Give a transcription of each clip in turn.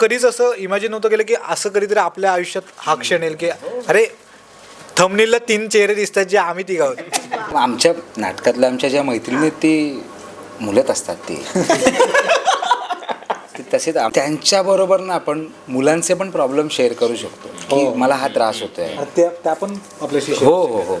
कधीच असं इमॅजिन नव्हतं केलं की असं कधीतरी आपल्या आयुष्यात हा क्षण येईल की अरे थमनीला तीन चेहरे दिसतात जे आम्ही तिघ आहोत. आमच्या नाटकातल्या आमच्या ज्या मैत्रिणी आहेत ती मुलंच असतात ती. ते तसेच आम- त्यांच्याबरोबर ना आपण मुलांचे पण प्रॉब्लेम शेअर करू शकतो की मला हा त्रास होतोय. त्या त्या पण आपल्याशी हो हो हो.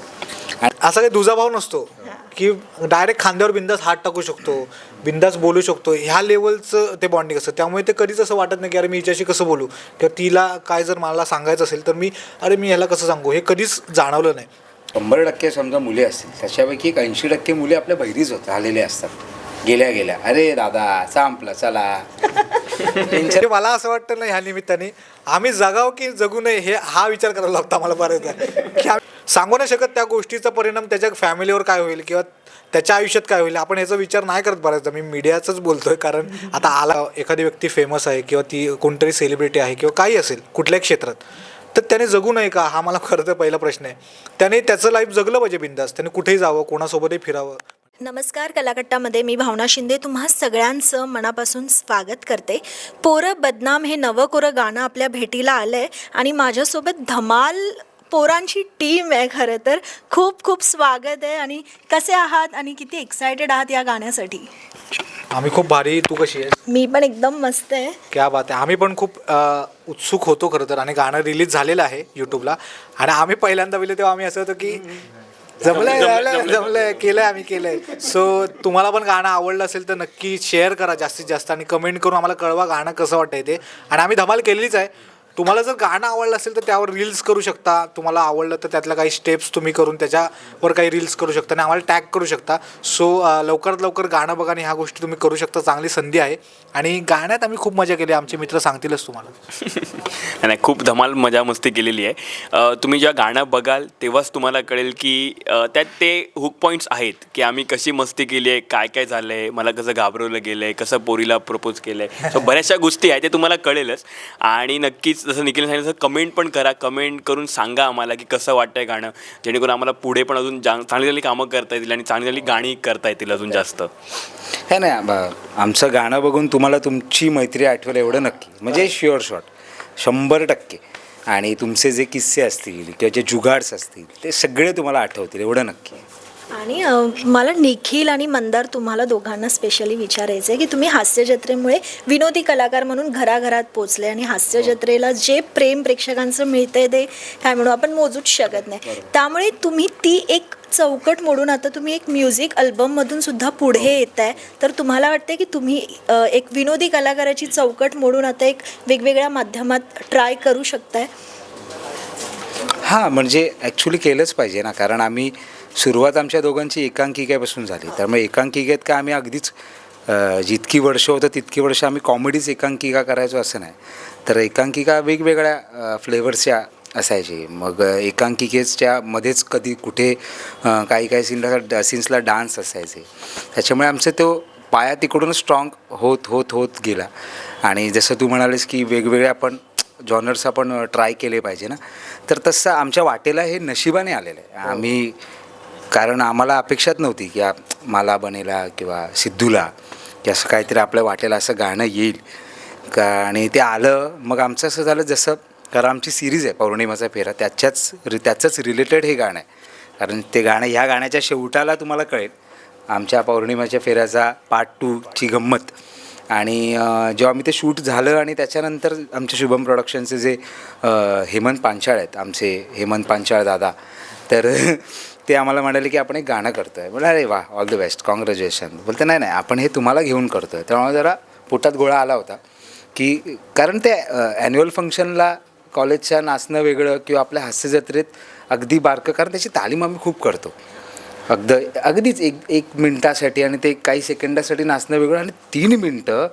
असा काही दुजाभाव नसतो. की डायरेक्ट खांद्यावर बिंदास हात टाकू शकतो बिंदास बोलू शकतो. ह्या लेवलचं ते बॉन्डिंग असतं. त्यामुळे ते कधीच असं वाटत नाही की अरे मी हिच्याशी कसं बोलू? किंवा तिला काय जर मला सांगायचं असेल तर मी अरे मी ह्याला कसं सांगू? हे कधीच जाणवलं नाही. शंभर टक्के समजा मुली असतील. त्याच्यापैकी एक ऐंशी टक्के मुली आपल्या बहिरीच होत आलेले असतात. गेल्या गेल्या. अरे दादा संपलं चला. म्हणजे मला असं वाटतं ना ह्या निमित्ताने. आम्ही जगाव की जगू नये हे हा विचार करायला लागतो आम्हाला बऱ्याचदा. की सांगू नाही शकत त्या गोष्टीचा परिणाम त्याच्या फॅमिलीवर काय होईल किंवा त्याच्या आयुष्यात काय होईल. आपण याचा विचार नाही करत बऱ्याचदा. मी मीडियाचंच बोलतोय कारण आता आला एखादी व्यक्ती फेमस आहे किंवा ती कोणतरी सेलिब्रिटी आहे किंवा काही असेल कुठल्याही क्षेत्रात तर त्याने जगू नये का? हा मला खरं तर पहिला प्रश्न आहे. त्याने त्याचं लाईफ जगलं पाहिजे बिंदास. त्याने कुठेही जावं कोणासोबतही फिरावं. नमस्कार कलाकट्टामध्ये मी भावना शिंदे तुम्हा सगळ्यांचं मनापासून स्वागत करते. पोरं बदनाम हे नवं कोरं गाणं आपल्या भेटीला आलं आहे आणि माझ्यासोबत धमाल पोरांची टीम आहे खरं तर. खूप खूप स्वागत आहे आणि कसे आहात आणि किती एक्सायटेड आहात या गाण्यासाठी? आम्ही खूप भारी तू कशी आहे मी पण एकदम मस्त आहे. क्या बात आहे. आम्ही पण खूप अ, उत्सुक होतो खरं तर आणि गाणं रिलीज झालेलं आहे यूट्यूबला आणि आम्ही पहिल्यांदा पाहिलं तेव्हा आम्ही असं होतं की जमलंय झालंय जमलंय केलंय आम्ही केलंय. सो तुम्हाला पण गाणं आवडलं असेल तर नक्की शेअर करा जास्तीत जास्त आणि कमेंट करून आम्हाला कळवा गाणं कसं वाटतंय ते. आणि आम्ही धमाल केलेलीच आहे. तुम्हाला जर गाणं आवडलं असेल तर त्यावर रील्स करू शकता. तुम्हाला आवडलं तर त्यातल्या काही स्टेप्स तुम्ही करून त्याच्यावर काही रील्स करू शकता आणि आम्हाला टॅग करू शकता. सो लवकरात लवकर गाणं बघा आणि ह्या गोष्टी तुम्ही करू शकता. चांगली संधी आहे. आणि गाण्यात आम्ही खूप मजा केली. आमचे मित्र सांगतीलच तुम्हाला. नाही खूप धमाल मजा मस्ती केलेली आहे. तुम्ही जेव्हा गाणं बघाल तेव्हाच तुम्हाला कळेल की त्यात ते हुक पॉईंट्स आहेत की आम्ही कशी मस्ती केली आहे काय काय झालं आहे मला कसं घाबरवलं गेलं आहे कसं पोरीला प्रपोज केलं आहे सो बऱ्याचशा गोष्टी आहेत ते तुम्हाला कळेलच. आणि नक्कीच जसं निखिल सांगितलं तसं कमेंट पण करा. कमेंट करून सांगा आम्हाला की कसं वाटतंय गाणं. जेणेकरून आम्हाला पुढे पण अजून जा चांगली चांगली कामं करता येतील आणि चांगली चांगली गाणी करता येतील अजून जास्त. हे नाही आमचं गाणं बघून तुम्हाला तुमची मैत्री आठवेल एवढं नक्की. म्हणजे शुअर शॉट शंभर टक्के. आणि तुमचे जे किस्से असतील किंवा जे जुगाड्स असतील ते सगळे तुम्हाला आठवतील एवढं नक्की. आणि मला निखिल आणि मंदार तुम्हाला दोघांना स्पेशली विचारायचं आहे की तुम्ही हास्य जत्रेमुळे विनोदी कलाकार म्हणून घराघरात पोचले आणि हास्य जत्रेला जे प्रेम प्रेक्षकांचं मिळतंय ते काय म्हणू आपण मोजूच शकत नाही. त्यामुळे तुम्ही ती एक चौकट मोडून आता तुम्ही एक म्युझिक अल्बममधून सुद्धा पुढे येत आहे तर तुम्हाला वाटते की तुम्ही एक विनोदी कलाकाराची चौकट मोडून आता एक वेगवेगळ्या माध्यमात ट्राय करू शकताय? हां म्हणजे ॲक्च्युली केलंच पाहिजे ना. कारण आम्ही सुरुवात आमच्या दोघांची एकांकिकेपासून झाली. त्यामुळे एकांकिकेत का आम्ही अगदीच जितकी वर्ष होतं तितकी वर्ष आम्ही कॉमेडीच एकांकिका करायचो असं नाही. तर एकांकिका वेगवेगळ्या फ्लेवर्सच्या असायची. मग एकांकिकेच्या मध्येच कधी कुठे काही काही सीनला सीन्सला डान्स असायचे. त्याच्यामुळे आमचं तो पाया तिकडून स्ट्रॉंग होत होत होत गेला. आणि जसं तू म्हणालेस की वेगवेगळे आपण जॉनर्स आपण ट्राय केले पाहिजे ना. तर तसं आमच्या वाटेला हे नशिबाने आलेलं आहे. आम्ही कारण आम्हाला अपेक्षाच नव्हती की मला बनेला किंवा सिद्धूला की असं काहीतरी आपल्या वाटेला असं गाणं येईल. का आणि ते आलं मग आमचं असं झालं जसं कारण आमची सिरीज आहे पौर्णिमाचा फेरा त्याच्याच रि त्याचंच रिलेटेड हे गाणं आहे. कारण ते गाणं ह्या गाण्याच्या शेवटाला तुम्हाला कळेल आमच्या पौर्णिमाच्या फेऱ्याचा पार्ट टूची गंमत. आणि जेव्हा आम्ही ते शूट झालं आणि त्याच्यानंतर आमच्या शुभम प्रोडक्शनचे जे हेमंत पांचाळ आहेत आमचे हेमंत पांचाळ दादा तर ते आम्हाला म्हणाले की आपण एक गाणं करतो आहे म्हणजे अरे वा ऑल द बेस्ट कॉंग्रॅच्युएशन बोलते नाही नाही आपण हे तुम्हाला घेऊन करतो आहे त्यामुळे जरा पोटात गोळा आला होता की कारण ते ॲन्युअल फंक्शनला कॉलेजच्या नाचणं वेगळं किंवा आपल्या हास्य जत्रेत अगदी बारकं कारण त्याची तालीम आम्ही खूप करतो. अगद अगदीच एक एक मिनटासाठी आणि ते काही सेकंदासाठी नाचणं वेगळं आणि तीन मिनटं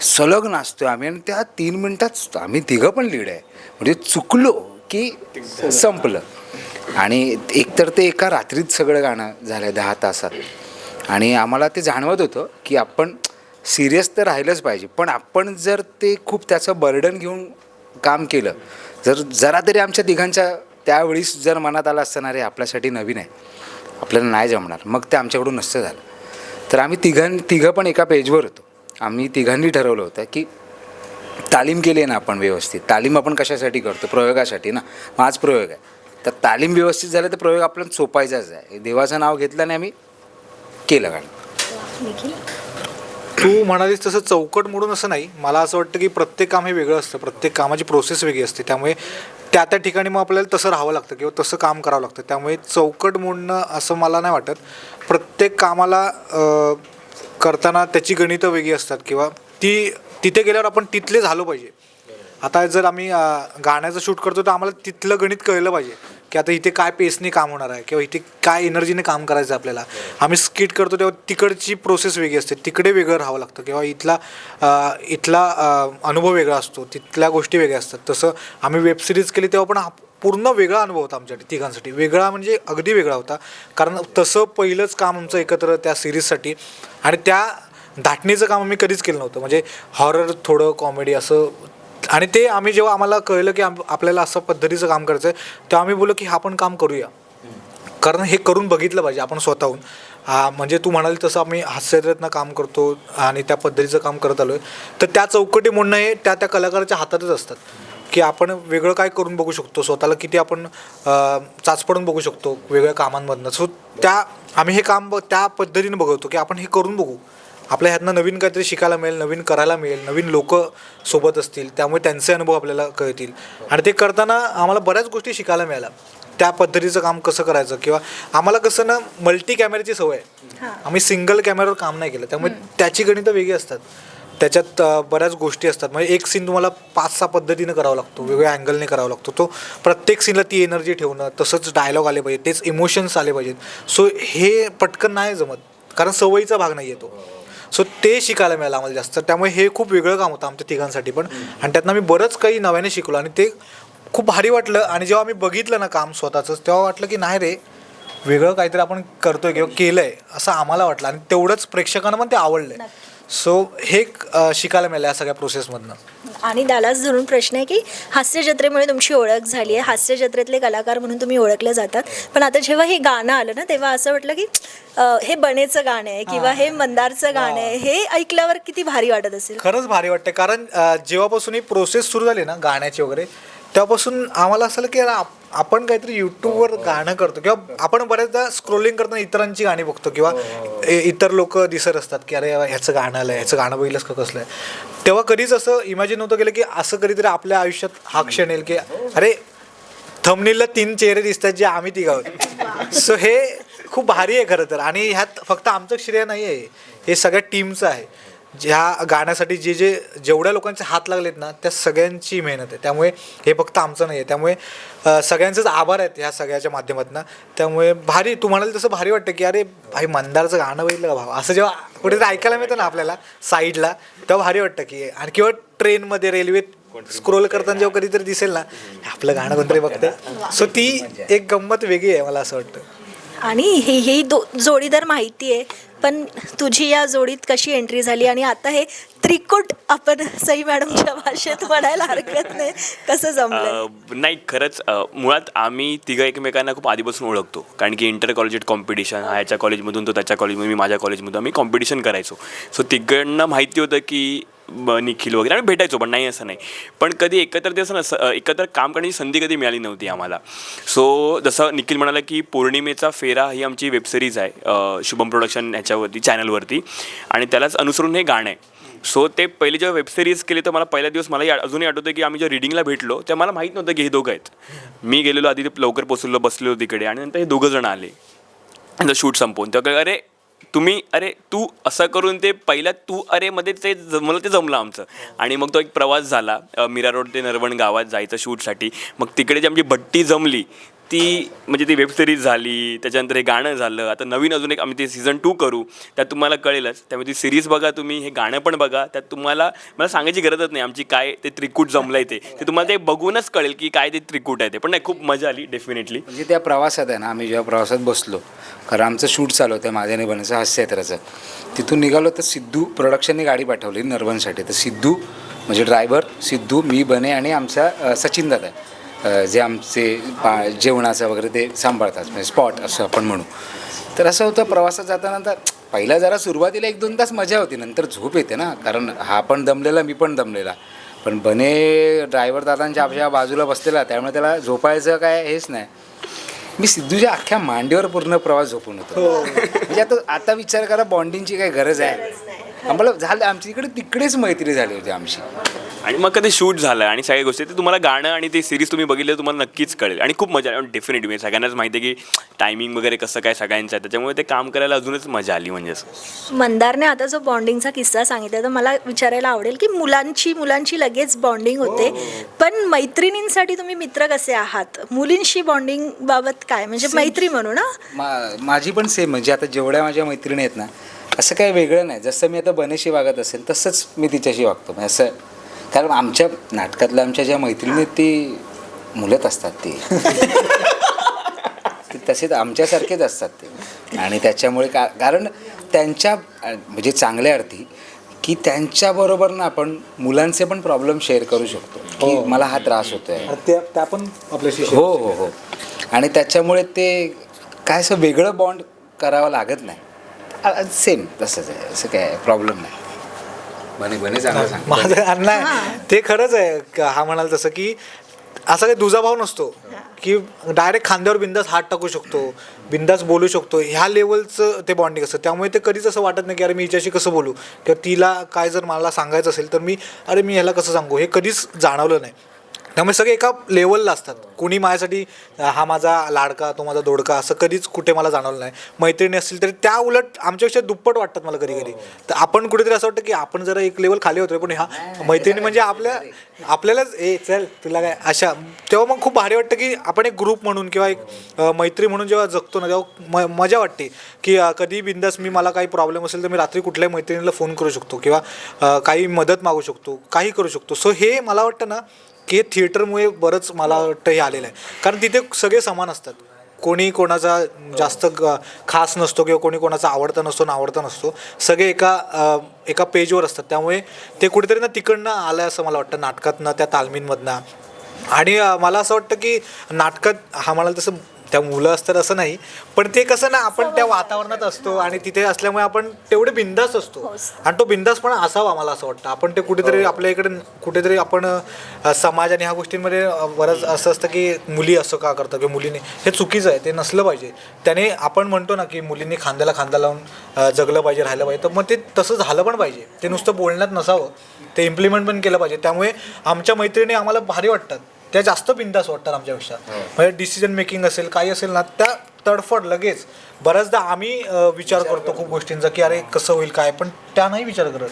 सलग नाचतो आम्ही आणि त्या तीन मिनटात आम्ही तिघं पण लीड आहे. म्हणजे चुकलो की संपलं. आणि एकतर ते एका रात्रीत सगळं गाणं झालं आहे दहा तासात. आणि आम्हाला ते जाणवत होतं की आपण सिरियस तर राहिलंच पाहिजे पण आपण जर ते खूप त्याचं बर्डन घेऊन काम केलं जर जरा तरी आमच्या तिघांच्या त्यावेळीस जर मनात आलं असतं ना रे आपल्यासाठी नवीन आहे आपल्याला नाही जमणार मग ते आमच्याकडून नसतं झालं. तर आम्ही तिघां तिघं पण एका पेजवर होतो. आम्ही तिघांनी ठरवलं होतं की तालीम केली आहे ना आपण व्यवस्थित तालीम आपण कशासाठी करतो? प्रयोगासाठी ना माझ प्रयोग आहे. तर तालीम व्यवस्थित झाली तर प्रयोग आपल्याला सोपायचाच आहे. देवाचं नाव घेतलं आणि आम्ही केलं गाणं. तू म्हणालीस तसं चौकट मोडून असं नाही. मला असं वाटतं की प्रत्येक काम हे वेगळं असतं. प्रत्येक कामाची प्रोसेस वेगळी असते. त्यामुळे त्या त्या ठिकाणी मग आपल्याला तसं राहावं लागतं किंवा तसं काम करावं लागतं. त्यामुळे चौकट मोडणं असं मला नाही वाटत. प्रत्येक कामाला करताना त्याची गणितं वेगळी असतात किंवा ती तिथे गेल्यावर आपण तिथले झालो पाहिजे. आता जर आम्ही गाण्याचं शूट करतो तर आम्हाला तिथलं गणित कळलं पाहिजे की आता इथे काय पेसने काम होणार आहे किंवा इथे काय एनर्जीने काम करायचं आहे आपल्याला. आम्ही स्किट करतो तेव्हा तिकडची प्रोसेस वेगळी असते. तिकडे वेगळं राहावं लागतं किंवा इथला इथला अनुभव वेगळा असतो. तिथल्या गोष्टी वेगळ्या असतात. तसं आम्ही वेब सिरीज केली तेव्हा पण हा पूर्ण वेगळा अनुभव होता आमच्यासाठी तिघांसाठी. वेगळा म्हणजे अगदी वेगळा होता. कारण तसं पहिलंच काम आमचं एकत्र त्या सिरीजसाठी आणि त्या धाटणीचं काम आम्ही कधीच केलं नव्हतं. म्हणजे हॉरर थोडं कॉमेडी असं आणि ते आम्ही जेव्हा आम्हाला कळलं की आपल्याला असं पद्धतीचं काम करायचं आहे तेव्हा आम्ही बोललो की हा पण काम करूया. कारण हे करून बघितलं पाहिजे आपण स्वतःहून. म्हणजे तू म्हणाल तसं आम्ही हास्यरत्न काम करतो आणि त्या पद्धतीचं काम करत आलो आहे तर त्या चौकटी म्हणणं हे त्या त्या कलाकाराच्या हातातच असतात. की आपण वेगळं काय करून बघू शकतो? स्वतःला किती आपण चाचपडून बघू शकतो वेगळ्या कामांमधनं. सो त्या आम्ही हे काम ब- त्या पद्धतीने बघवतो की आपण हे करून बघू. आपल्या ह्यातनं नवीन काहीतरी शिकायला मिळेल नवीन करायला मिळेल नवीन लोक सोबत असतील त्यामुळे त्यांचे अनुभव आपल्याला कळतील. आणि ते करताना आम्हाला बऱ्याच गोष्टी शिकायला मिळाल्या. त्या पद्धतीचं काम कसं करायचं किंवा आम्हाला कसं ना मल्टी कॅमेऱ्याची सवय आहे. आम्ही सिंगल कॅमेऱ्यावर काम नाही केलं. त्यामुळे त्याची गणितं वेगळी असतात. त्याच्यात बऱ्याच गोष्टी असतात. म्हणजे एक सीन तुम्हाला पाच सहा पद्धतीनं करावा लागतो. वेगळ्या अँगलने करावा लागतो. तो प्रत्येक सीनला ती एनर्जी ठेवणं तसंच डायलॉग आले पाहिजे तेच इमोशन्स आले पाहिजेत. सो हे पटकन नाही जमत. कारण सवयीचा भाग नाही येतो सो ते शिकायला मिळालं आम्हाला जास्त. त्यामुळे हे खूप वेगळं काम होतं आमच्या तिघांसाठी पण. आणि त्यातनं आम्ही बरंच काही नव्याने शिकलो आणि ते खूप भारी वाटलं. आणि जेव्हा आम्ही बघितलं ना काम स्वतःचं तेव्हा वाटलं की नाही रे वेगळं काहीतरी आपण करतोय किंवा केलंय असं आम्हाला वाटलं. आणि तेवढंच प्रेक्षकांना पण ते आवडलंय. सो हे शिकायला मिळालं या सगळ्या प्रोसेसमधनं आणि त्यालाच धरून प्रश्न आहे की हास्य जत्रेमुळे तुमची ओळख झाली आहे. हास्य जत्रेतले कलाकार म्हणून तुम्ही ओळखले जातात. पण आता जेव्हा हे गाणं आलं ना तेव्हा असं वाटलं की हे बनेचं गाणं आहे किंवा हे. मंदारचं गाणं आहे. हे. ऐकल्यावर किती भारी वाटत असेल? खरंच भारी वाटतं कारण जेव्हापासून ही प्रोसेस सुरू झाली ना गाण्याची वगैरे तेव्हापासून आम्हाला असं की आपण काहीतरी यूट्यूबवर गाणं करतो किंवा आपण बऱ्याचदा स्क्रोलिंग करताना इतरांची गाणी बघतो किंवा इ- इतर लोक दिसत असतात की अरे ह्याचं गाणं आलं ह्याचं गाणं बघितलंस का कसलं आहे? तेव्हा कधीच असं इमॅजिन नव्हतं केलं की असं कधीतरी आपल्या आयुष्यात हा क्षण येईल की अरे थंबनीला तीन चेहरे दिसतात जे आम्ही तिघ आहोत. सो हे खूप भारी आहे खरं तर. आणि ह्यात फक्त आमचं श्रेय नाही आहे हे सगळ्या टीमचं आहे. ज्या गाण्यासाठी जे जे जेवढ्या लोकांचे हात लागलेत ना त्या सगळ्यांची मेहनत आहे. त्यामुळे हे फक्त आमचं नाही आहे त्यामुळे सगळ्यांचेच आभार आहेत ह्या सगळ्याच्या माध्यमातून. त्यामुळे भारी तू म्हणाल तसं भारी वाटतं की अरे भाई मंदारचं गाणं बघितलं का भाऊ असं जेव्हा कुठेतरी ऐकायला मिळतं ना आपल्याला साईडला तेव्हा भारी वाटतं की आणि किंवा ट्रेनमध्ये रेल्वेत स्क्रोल करताना जेव्हा कधीतरी दिसेल ना आपलं गाणं कोणतरी बघतं सो ती एक गंमत वेगळी आहे मला असं वाटतं. आणि ही ही दो जोडीदार माहिती आहे पण तुझी या जोडीत कशी एंट्री झाली? आणि आता हे त्रिकुट आपण सई मॅडमच्या भाषेत म्हणायला हरकत नाही. कसं जमलं? नाही खरंच मुळात आम्ही तिघं एकमेकांना खूप आधीपासून ओळखतो. कारण की इंटर कॉलेजेट कॉम्पिटिशन हा याच्या कॉलेजमधून तो त्याच्या कॉलेजमधून मी माझ्या कॉलेजमधून आम्ही कॉम्पिटिशन करायचो. सो तिघांना माहिती होतं की निखिल वगैरे आम्ही भेटायचो पण नाही असं नाही. पण कधी एकत्र ते असं नसं एकत्र काम करण्याची संधी कधी मिळाली नव्हती आम्हाला. सो जसं निखिल म्हणाला की पौर्णिमेचा फेरा ही आमची वेबसिरीज आहे शुभम प्रोडक्शन ह्याच्यावरती चॅनलवरती आणि त्यालाच अनुसरून हे गाणं आहे. सो ते पहिले जेव्हा वेबसिरीज केली तर मला पहिल्या दिवस मला अजूनही आठवतं की आम्ही जेव्हा रिडिंगला भेटलो तेव्हा मला माहीत नव्हतं की हे दोघं आहेत. मी गेलेलो आधी ते लवकर पोचलेलो बसलेलो तिकडे आणि नंतर हे दोघं जण आले. आणि शूट संपवून. तेव्हा अरे तुम्ही अरे तू असं करून ते पहिल्या तू अरे मध्ये ते जमलं ते जमलं आमचं. आणि मग तो एक प्रवास झाला मीरा रोड ते नरवण गावात जायचं शूटसाठी. मग तिकडे जी आमची भट्टी जमली ती म्हणजे ती वेबसिरीज झाली त्याच्यानंतर हे गाणं झालं. आता नवीन अजून एक आम्ही ते सीझन टू करू. त्यात तुम्हाला कळेलच. त्यामुळे ती सिरीज बघा तुम्ही हे गाणं पण बघा. त्यात तुम्हाला मला सांगायची गरजच नाही आमची काय ते त्रिकूट जमलं आहे ते तुम्हाला ते बघूनच कळेल की काय ते त्रिकूट आहे ते. पण नाही खूप मजा आली डेफिनेटली म्हणजे त्या प्रवासात आहे ना आम्ही जेव्हा प्रवासात बसलो खरं आमचं शूट चालू होतं माझ्या निबंधाचं हास्ययात्राचं. तिथून निघालो तर सिद्धू प्रोडक्शनने गाडी पाठवली नर्वनसाठी तर सिद्धू म्हणजे ड्रायव्हर सिद्धू मी बने आणि आमचा सचिन दादा आहे. जे आमचे पा जेवणाचं वगैरे ते सांभाळतात म्हणजे स्पॉट असं आपण म्हणू. तर असं होतं प्रवासात जाताना तर पहिला जरा सुरुवातीला एक दोन तास मजा होती नंतर झोप येते ना. कारण हा पण दमलेला मी पण दमलेला. पण बने ड्रायव्हर दादांच्या आपल्या बाजूला बसलेला त्यामुळे त्याला झोपायचं काय हेच नाही. मी सिद्धूच्या अख्ख्या मांडीवर पूर्ण प्रवास झोपून होतो. म्हणजे आता आता विचार करा बॉन्डिंगची काय गरज आहे. आम्हाला झालं आमची इकडे तिकडेच मैत्री झाली होती आमची. आणि मग कधी शूट झालं आणि सगळ्या गोष्टी ते तुम्हाला गाणं आणि ते सिरीज तुम्ही बघितलं तुम्हाला नक्कीच कळेल. आणि खूप मजा आली. डेफिनेटली म्हणजे सगळ्यांनाच माहिती आहे की टायमिंग वगैरे कसं काय सगळ्यांचं आहे. त्याच्यामुळे ते काम करायला अजूनच मजा आली म्हणजे असं. मंदारने आता जो बॉन्डिंगचा किस्सा सांगितला तर मला विचारायला आवडेल की मुलांची मुलांची लगेच बॉन्डिंग होते. पण मैत्रिणींसाठी तुम्ही मित्र कसे आहात? मुलींशी बॉन्डिंग बाबत काय? म्हणजे मैत्री म्हणू ना मा माझी पण सेम म्हणजे आता जेवढ्या माझ्या मैत्रिणी आहेत ना असं काही वेगळं नाही. जसं मी आता बनेशी वागत असेल तसंच मी तिच्याशी वागतो. म्हणजे असं कारण आमच्या नाटकातल्या आमच्या ज्या मैत्रिणी ती मुलंच असतात ती. तसेच आमच्यासारखेच असतात ते. आणि त्याच्यामुळे का कारण त्यांच्या म्हणजे चांगल्या अर्थी की त्यांच्याबरोबर ना आपण मुलांचे पण प्रॉब्लेम शेअर करू शकतो की मला हा त्रास होतोय. आणि त्या त्या पण आपल्याशी हो हो हो. आणि त्याच्यामुळे ते काय असं वेगळं बॉन्ड करावं लागत नाही. सेम तसंच आहे. असं काय प्रॉब्लेम नाही. बने बने चांगलं सांग माझं आणि नाही ते खरंच आहे. क- हा म्हणाल तसं की असा काही दुजाभाव नसतो. की डायरेक्ट खांद्यावर बिंदास हात टाकू शकतो बिंदास बोलू शकतो. ह्या लेवलचं ते बॉन्डिंग असतं. त्यामुळे ते कधीच असं वाटत नाही की अरे मी हिच्याशी कसं बोलू? किंवा तिला काय जर मला सांगायचं असेल तर मी अरे मी ह्याला कसं सांगू? हे कधीच जाणवलं नाही. त्यामुळे सगळे एका लेवलला असतात. कोणी माझ्यासाठी हा माझा लाडका तो माझा दोडका असं कधीच कुठे मला जाणवलं नाही. मैत्रिणी असतील तरी त्या उलट आमच्यापेक्षा दुप्पट वाटतात मला कधी कधी. तर आपण कुठेतरी असं वाटतं की आपण जरा एक लेवल खाली होतोय पण ह्या मैत्रिणी म्हणजे आपल्या आपल्यालाच ए चल तुला काय अशा. तेव्हा मग खूप भारी वाटतं की आपण एक ग्रुप म्हणून किंवा एक मैत्री म्हणून जेव्हा जगतो ना तेव्हा म मजा वाटते की कधी बिंदास मी मला काही प्रॉब्लेम असेल तर मी रात्री कुठल्याही मैत्रिणीला फोन करू शकतो किंवा काही मदत मागू शकतो काही करू शकतो. सो हे मला वाटतं ना की हे थिएटरमुळे बरंच मला वाटतं हे आलेलं आहे. कारण तिथे सगळे समान असतात. कोणी कोणाचा जास्त खास नसतो किंवा कोणी कोणाचा आवडता नसतो ना आवडता नसतो. सगळे एका एका पेजवर असतात. त्यामुळे ते कुठेतरी ना तिकडनं आलं आहे असं मला वाटतं. नाटकातनं त्या तालमींमधनं. आणि मला असं वाटतं की नाटकात हा मला तसं त्या मुलं असतात असं नाही पण ते कसं ना आपण त्या वातावरणात असतो आणि तिथे असल्यामुळे आपण तेवढे बिंदास असतो. आणि तो बिंदास पण असावा मला असं वाटतं. आपण ते कुठेतरी आपल्या इकडे कुठेतरी आपण समाज आणि ह्या गोष्टींमध्ये बरंच असं असतं की मुली असं का करतात किंवा मुलीने हे चुकीचं आहे. ते नसलं पाहिजे. त्याने आपण म्हणतो ना की मुलींनी खांद्याला खांदा लावून जगलं पाहिजे राहिलं पाहिजे. तर मग ते तसं झालं पण पाहिजे. ते नुसतं बोलण्यात नसावं. ते इम्प्लिमेंट पण केलं पाहिजे. त्यामुळे आमच्या मैत्रिणी आम्हाला भारी वाटतात. त्या जास्त बिंदास वाटतात आमच्यापेक्षा म्हणजे डिसिजन मेकिंग असेल काही असेल ना त्या तडफड लगेच. बऱ्याचदा आम्ही विचार करतो खूप गोष्टींचा की अरे कसं होईल काय? पण त्या नाही विचार करत.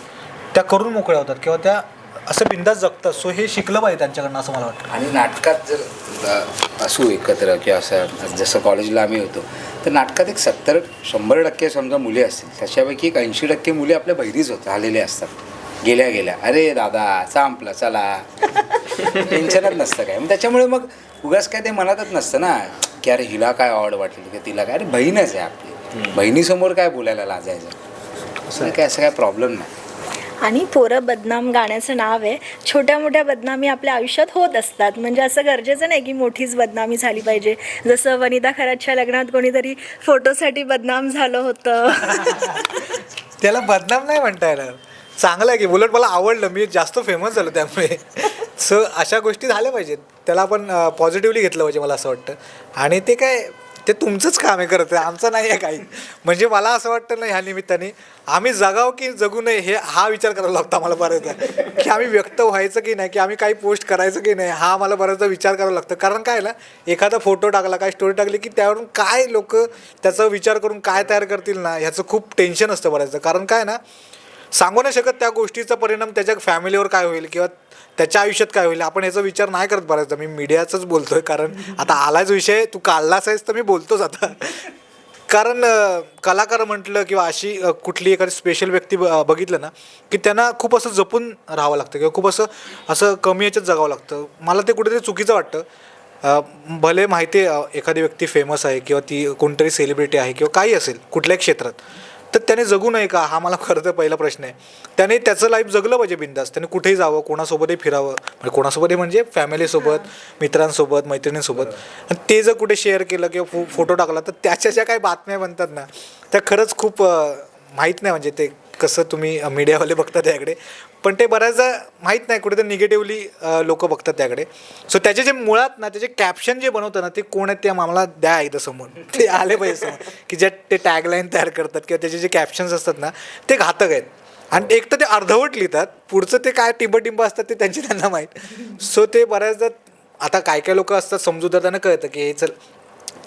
त्या करून मोकळ्या होतात किंवा त्या असं बिंदास जगतात. सो हे शिकलं पाहिजे त्यांच्याकडनं असं मला वाटतं. आणि नाटकात जर असू एकत्र किंवा असं जसं कॉलेजला आम्ही होतो तर नाटकात एक सत्तर शंभर टक्के समजा मुली असतील. त्याच्यापैकी एक ऐंशी टक्के मुली आपल्या बहिरीच होत आलेले असतात. गेल्या गेल्या. अरे दादा संपलं चला. टेन्शनच नसतं काय. मग त्याच्यामुळे मग उगाच काय ते मनातच नसतं ना. की अरे हिला काय आवड वाटली की तिला काय. अरे बहीणच आहे आपली. बहिणीसमोर काय बोलायला लाजायचं? असं काय असं काय प्रॉब्लेम नाही. आणि पोरं बदनाम गाण्याचं नाव आहे. छोट्या मोठ्या बदनामी आपल्या आयुष्यात होत असतात. म्हणजे असं गरजेचं नाही की मोठीच बदनामी झाली पाहिजे. जसं वनिता खरातच्या लग्नात कोणीतरी फोटोसाठी बदनाम झालं होतं. त्याला बदनाम नाही म्हणता येणार. चांगलं आहे की उलट मला आवडलं. मी जास्त फेमस झालो त्यामुळे. सो अशा गोष्टी झाल्या पाहिजेत. त्याला आपण पॉझिटिव्हली घेतलं पाहिजे मला असं वाटतं. आणि ते काय ते तुमचंच काम आहे करत आमचं नाही आहे काही. म्हणजे मला असं वाटतं ना ह्या निमित्ताने. आम्ही जगाव की जगू नये हे हा विचार करायला लागतो आम्हाला बऱ्याचदा. की आम्ही व्यक्त व्हायचं की नाही की आम्ही काही पोस्ट करायचं की नाही हा आम्हाला बऱ्याचदा विचार करावा लागतं. कारण काय ना एखादा फोटो टाकला काय स्टोरी टाकली की त्यावरून काय लोक त्याचा विचार करून काय तयार करतील ना ह्याचं खूप टेन्शन असतं बऱ्याचदा. कारण काय ना सांगू नाही शकत त्या गोष्टीचा परिणाम त्याच्या फॅमिलीवर काय होईल किंवा त्याच्या आयुष्यात काय होईल. आपण याचा विचार नाही करत बऱ्याचदा. मी मीडियाचाच बोलतोय कारण आता आलाच विषय तू काढलाच आहेस तर मी बोलतोच आता. कारण कलाकार म्हटलं किंवा अशी कुठली एखादी स्पेशल व्यक्ती ब- बघितलं ना की त्यांना खूप असं जपून राहावं लागतं किंवा खूप असं असं कमी याच्यात जगावं लागतं. मला ते कुठेतरी चुकीचं वाटतं. भले माहिती आहे एखादी व्यक्ती फेमस आहे किंवा ती कोणतरी सेलिब्रिटी आहे किंवा काही असेल कुठल्याही क्षेत्रात. तर त्याने जगू नये का? हा मला खरं तर पहिला प्रश्न आहे. त्याने त्याचं लाईफ जगलं पाहिजे बिंदास. त्याने कुठेही जावं कोणासोबतही फिरावं. म्हणजे कोणासोबतही म्हणजे फॅमिलीसोबत मित्रांसोबत मैत्रिणींसोबत. आणि ते जर कुठे शेअर केलं किंवा फो फोटो टाकला तर त्याच्या ज्या काही बातम्या बनतात ना त्या खरंच खूप माहीत नाही. म्हणजे ते कसं तुम्ही मीडियावाले बघता त्याकडे पण ते बऱ्याचदा माहीत नाही कुठेतरी निगेटिव्हली लोक बघतात त्याकडे. सो त्याचे जे मुळात ना त्याचे कॅप्शन जे बनवतात ना ते कोण आहेत ते आम्हाला द्या एकदा समोर. ते आले पाहिजे समोर. की ज्या ते टॅगलाईन तयार करतात किंवा त्याचे जे कॅप्शन्स असतात ना ते घातक आहेत. आणि एक तर ते अर्धवट लिहितात पुढचं ते काय टिंब टिंब असतात ते त्यांची त्यांना माहीत. सो ते बऱ्याचदा आता काय काय लोक असतात समजूतदार त्यांना कळतं की हे चल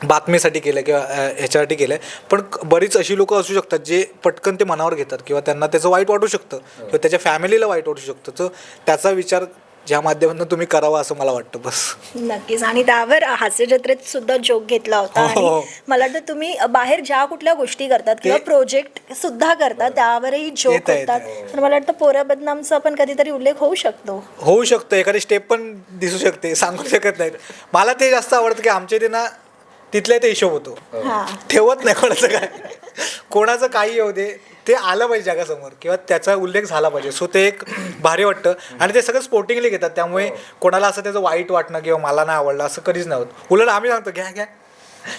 बातमीसाठी केलं किंवा ह्याच्यासाठी केलं पण क- बरीच अशी लोक असू शकतात जे पटकन ते मनावर घेतात किंवा त्यांना त्याचं वाईट वाटू शकतं किंवा त्याच्या फॅमिलीला वाईट वाटू शकतं. तर त्याचा विचार ज्या माध्यमातून तुम्ही करावा असं मला वाटतं बस. नक्कीच. आणि त्यावर हास्य जत्रेत सुद्धा जोक घेतला होता. हो, हो. आणि मला वाटतं तुम्ही बाहेर ज्या कुठल्या गोष्टी करतात किंवा प्रोजेक्ट सुद्धा करतात त्यावरही जोक. होतात. तर मला वाटतं पोरा बदनामचा पण कधीतरी उल्लेख होऊ शकतो. होऊ शकतं. एखादी स्टेप पण दिसू शकते. सांगू शकत नाहीत. मला ते जास्त आवडतं की आमच्या इथे ना तिथल्या ते हिशोब होतो. हा. ठेवत नाही कोणाचं काय. कोणाचं काही येऊ दे ते आलं पाहिजे जगासमोर किंवा त्याचा उल्लेख झाला पाहिजे. सो ते एक भारी वाटतं. आणि ते सगळं स्पोर्टिंगली घेतात. त्यामुळे कोणाला असं त्याचं वाईट वाटणं किंवा मला नाही आवडलं असं कधीच नाही होत. उलट आम्ही सांगतो घ्या घ्या.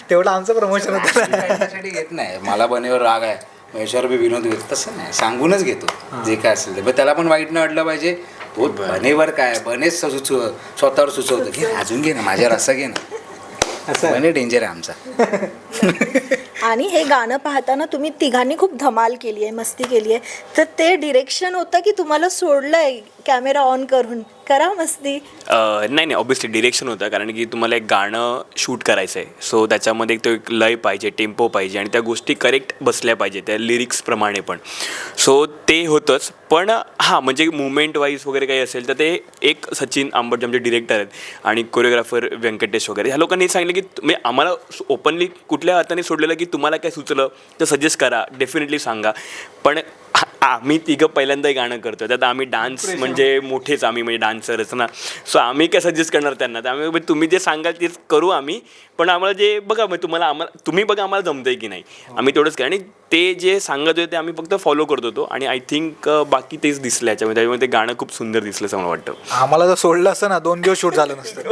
तेवढं आमचं प्रमोशन होतं त्यासाठी घेत नाही. मला बनेवर राग आहे. मग याच्यावर मी विनोद घेतो. तसं नाही. सांगूनच घेतो. जे काय असेल ते. पण त्याला पण वाईट न अडलं पाहिजे. तो बनेवर काय? बनेच सुचव स्वतःवर सुचवतं. घे ना, अजून घे ना. माझ्यावर असं घे ना. असं आहे. डेंजर आहे आमचा आणि हे गाणं पाहताना तुम्ही तिघांनी खूप धमाल केली आहे मस्ती केली आहे तर ते डिरेक्शन होतं की तुम्हाला सोडलंय कॅमेरा ऑन करून. करा मस्ती. नाही नाही ऑब्विसली डिरेक्शन होतं कारण की तुम्हाला एक गाणं शूट करायचं आहे सो त्याच्यामध्ये एक तो एक लय पाहिजे टेम्पो पाहिजे आणि त्या गोष्टी करेक्ट बसल्या पाहिजे त्या लिरिक्सप्रमाणे पण. सो ते होतंच पण हां म्हणजे मुवमेंट वाईज वगैरे काही असेल तर ते एक सचिन आंबट जे आमचे डिरेक्टर आहेत आणि कोरिओग्राफर व्यंकटेश वगैरे ह्या लोकांनी सांगितलं की तुम्ही आम्हाला ओपनली कुठल्या हाताने सोडलेलं की तुम्हाला काय सुचलं तर सजेस्ट करा डेफिनेटली सांगा. पण आम्ही तिघं पहिल्यांदा हे गाणं करतो त्यात आम्ही डान्स म्हणजे मोठेच आम्ही म्हणजे डान्सरच ना. सो आम्ही काय सजेस्ट करणार त्यांना? तर आम्ही तुम्ही जे सांगाल तेच करू आम्ही. पण आम्हाला जे बघा म्हणजे तुम्हाला आम्हाला तुम्ही बघा आम्हाला जमतंय की नाही. आम्ही तेवढंच काय आणि ते जे सांगत होते ते आम्ही फक्त फॉलो करत होतो. आणि आय थिंक बाकी तेच दिसलं याच्यामध्ये. त्याच्यामुळे ते गाणं खूप सुंदर दिसलं असं मला वाटतं. आम्हाला जर सोडलं असतं ना दोन दिवस शूट झालं नसतं.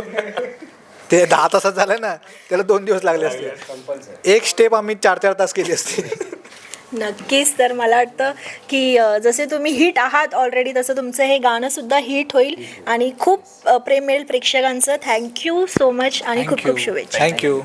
ते दहा तासात झालं ना त्याला दोन दिवस लागले असते. एक स्टेप आम्ही चार चार तास केली असते. नक्कीच. तर मला वाटतं की जसे तुम्ही हिट आहात ऑलरेडी तसं तुमचं हे गाणं सुद्धा हिट होईल. आणि खूप प्रेम मिळेल प्रेक्षकांचं. थँक्यू सो मच आणि खूप खूप शुभेच्छा. थँक्यू